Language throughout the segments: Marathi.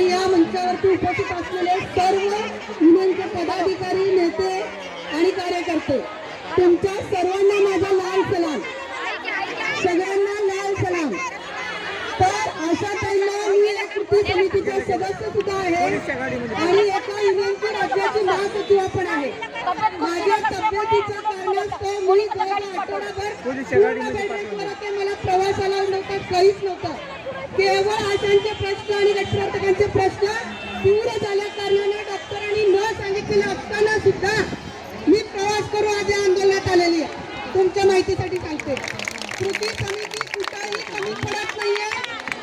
आणि या मंचावरती उपस्थित असलेले सर्व युनियनचे पदाधिकारी नेते आणि कार्यकर्ते तुमच्या सर्वांना माझा लाल सलाम. सगळ्यांना लाल सलाम. तर अशा टाइमला मी एक कृती समितीचे सदस्य सुद्धा आहे आणि एका युनियनच्या राज्याची महासचिव पण आहे. माझ्या तब्येतीच्या कारणास्तव मी गेल्या आठवडाभर मला प्रवासाला नव्हता काहीच नव्हतं. केवळ आशांचे प्रश्न प्रश्न तीव्र झाल्या कारणाने डॉक्टरांनी न सांगितलेले असताना सुद्धा मी प्रवास करून आज या आंदोलनात आलेली आहे. तुमच्या माहितीसाठी सांगते. कृती समिती कुठेही कमी पडत नाहीये.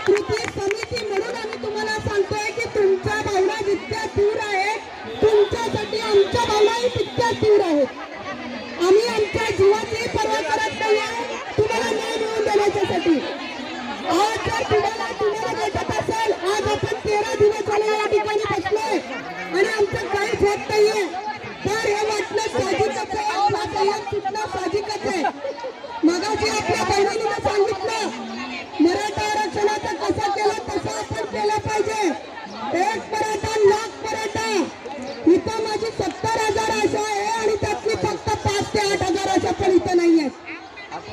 कृती समिती म्हणून आम्ही तुम्हाला सांगतोय की तुमच्या भावना जितक्या तीव्र आहेत तुमच्यासाठी आमच्या भावनाही तितक्या तीव्र आहेत. मगाशी आपल्या बहिणीने सांगितलं मराठा आरक्षणाचं कसं केलं तसं आपण केलं पाहिजे. एक मराठा लाख मराठा इथं माझी सत्तर हजार असं आहे आणि त्यातली फक्त पाच ते आठ हजार आशा पण इथं नाही आहे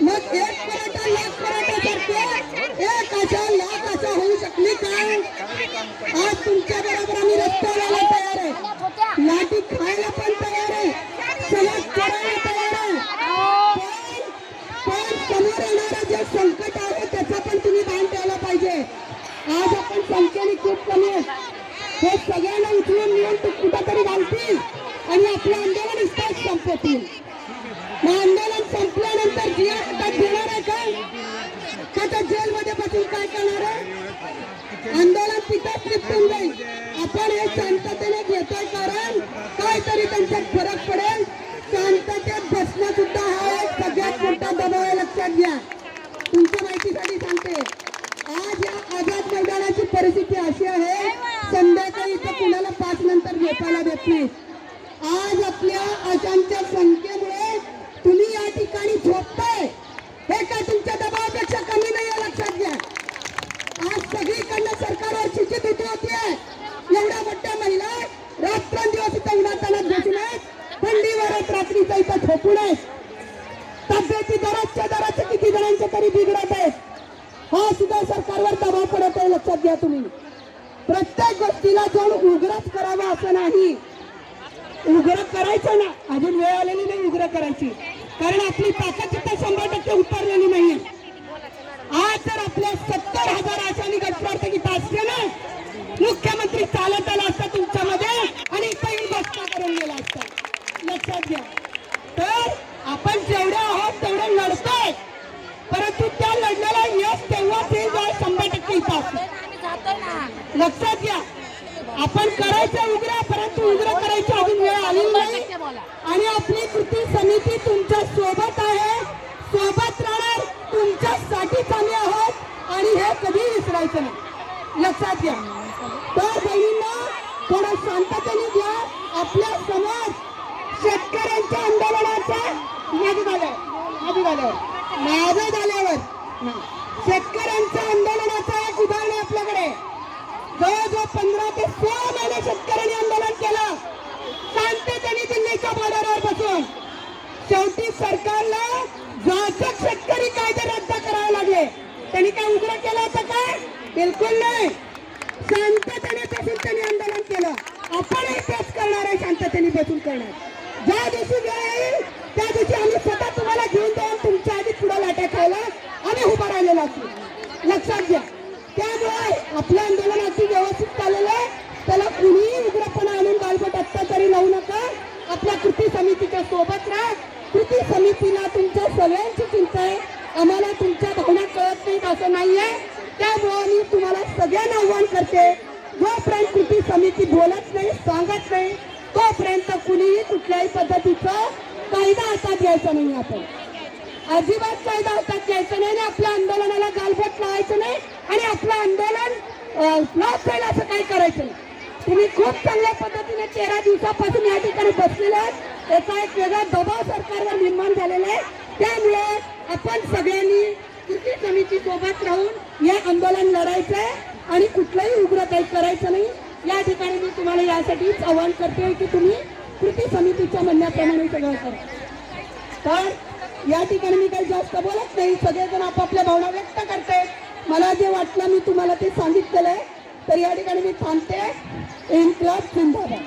मग एक मराठा लाख मराठा सारखे एक असं लाख आशा होऊ शकली काय? आज तुमच्या बरोबर आम्ही रस्त्यावर तयार आहे. लाठी खायला पण तयार आहे सगळं करायला तयार आहे पण पण समोर जे संकट आहे त्याचा पण तुम्ही भान ठेवला पाहिजे. आज आपण संख्येने खूप कमी हे सगळ्यांना उचलून मिळून कुठंतरी घालतील आणि आपलं आंदोलन इथंच संपवतील. मग आंदोलन संपल्यानंतर जी हातात घेणार आहे काय? का तर जेलमध्ये बसून काय करणार आहे? आंदोलन तिथंच निपटून जाईल. आपण हे शांततेने घेतोय कारण काहीतरी त्यांच्यात फरक पडेल. आहे लक्षात घ्या तुमच्या माहितीसाठी सांगते. आज या आझाद मैदानाची परिस्थिती अशी आहे. संध्याकाळी इथं कुणाला पाच नंतर झोपायला देत नाही. आज आपल्या आजांच्या संख्येमुळे तुम्ही या ठिकाणी झोपताय. हे काय तुमच्या दबावापेक्षा कमी नाही आहे लक्षात घ्या. आज सगळीकडनं सरकारवर शिक्षित होती होतीये एवढ्या मोठ्या महिला रात्रंदिवस इथं उन्हातानात बसून आहेत. थंडीवरच रात्रीचा इथं झोपून आहेत. तब्येती दराच्या दराचे तरी बिघडत आहेत. हा सुद्धा सरकारवर दबाव पडत आहे लक्षात घ्या तुम्ही. प्रत्येक गोष्टीला जाऊन उग्रच करावा असं नाही. उग्र करायचं ना. अजून वेळ आलेली नाही उग्र करायची. कारण आपली ताकद सुद्धा शंभर टक्के उतरलेली नाही आज जर आपल्या सत्तर हजार आशांनी गटप्रार्थ इथं असते ना मुख्यमंत्री चालत आला असता तुमच्यामध्ये आणि इथं बसता करून गेला असता लक्षात घ्या तर आपण जेवढे आहोत तेवढे लढतोय परंतु त्या लढण्याला यश तेव्हाच येईल जेव्हा शंभर टक्के इथं असतो लक्षात घ्या. आपण करायचं उघडा परंतु उघडा करायची अजून वेळ आलेली नाही. आणि आपली कृती समिती तुमच्यासोबत आहे. सोबत राहणार तुमच्यासाठीच आम्ही आहोत. आणि हे कधी विसरायचं नाही. लक्षात घ्या. तर बहिणींना थोडं शांततेने घ्या. आपल्यासमोर शेतकऱ्यांच्या आंदोलनाचा माझं झालं माझं झाल्यावर माझं झाल्यावर. शेतकऱ्यांच्या आंदोलनाचा एक उदाहरण आहे आपल्याकडे. जवळजवळ पंधरा ते सोळा महिने शेतकऱ्यांनी आंदोलन केलं शांततेने दिल्लीच्या बॉर्डरवर बसून. शेवटी सरकारला जाचक शेतकरी कायदे रद्द करावे लागले. त्यांनी काय उग्र केलं होतं काय? बिलकुल नाही. शांततेने बसून त्यांनी आंदोलन केलं. आपणही तेच करणार आहे शांततेने बसून करणार. ज्या दिवशी वेळ येईल त्या दिवशी आम्ही स्वतः तुम्हाला घेऊन जाऊन तुमच्या आधी पुढे लाट्या खायला आम्ही उभा राहिलेला असू. लक्षात घ्या. आपल्या कृती समितीच्या सोबत राहा. कृती समितीला तुमच्या सगळ्यांची चिंता आहे. आम्हाला तुमच्या भावना कळत नाहीत असं नाही आहे त्यामुळे मी तुम्हाला सगळ्यांना आव्हान करते. जोपर्यंत कृती समिती बोलत नाही सांगत नाही तोपर्यंत कुणीही कुठल्याही पद्धतीचं कायदा हातात घ्यायचा नाही आपण. अजिबात कायदा हातात घ्यायचा नाही आणि आपल्या आंदोलनाला गालबोट लावायचं नाही आणि आपलं आंदोलन फ्लॉप जाईल असं काही करायचं नाही. तुम्ही खूप चांगल्या पद्धतीने तेरा दिवसापासून या ठिकाणी बसलेले आहेत. त्याचा एक वेगळा दबाव सरकारवर निर्माण झालेला आहे. त्यामुळे आपण सगळ्यांनी कृती समिती सोबत राहून हे आंदोलन आहे आणि कुठलंही उग्र काही करायचं नाही. या ठिकाणी मी तुम्हाला यासाठीच आवाहन करते की तुम्ही कृती समितीच्या म्हणण्याप्रमाणे सगळं करा. तर या ठिकाणी मी काही जास्त बोलत नाही. सगळेजण आपापल्या भावना व्यक्त करते मला जे वाटलं मी तुम्हाला ते सांगितलेलं आहे. तर या ठिकाणी मी थांबते. इन्क्लाब जिंदाबाद.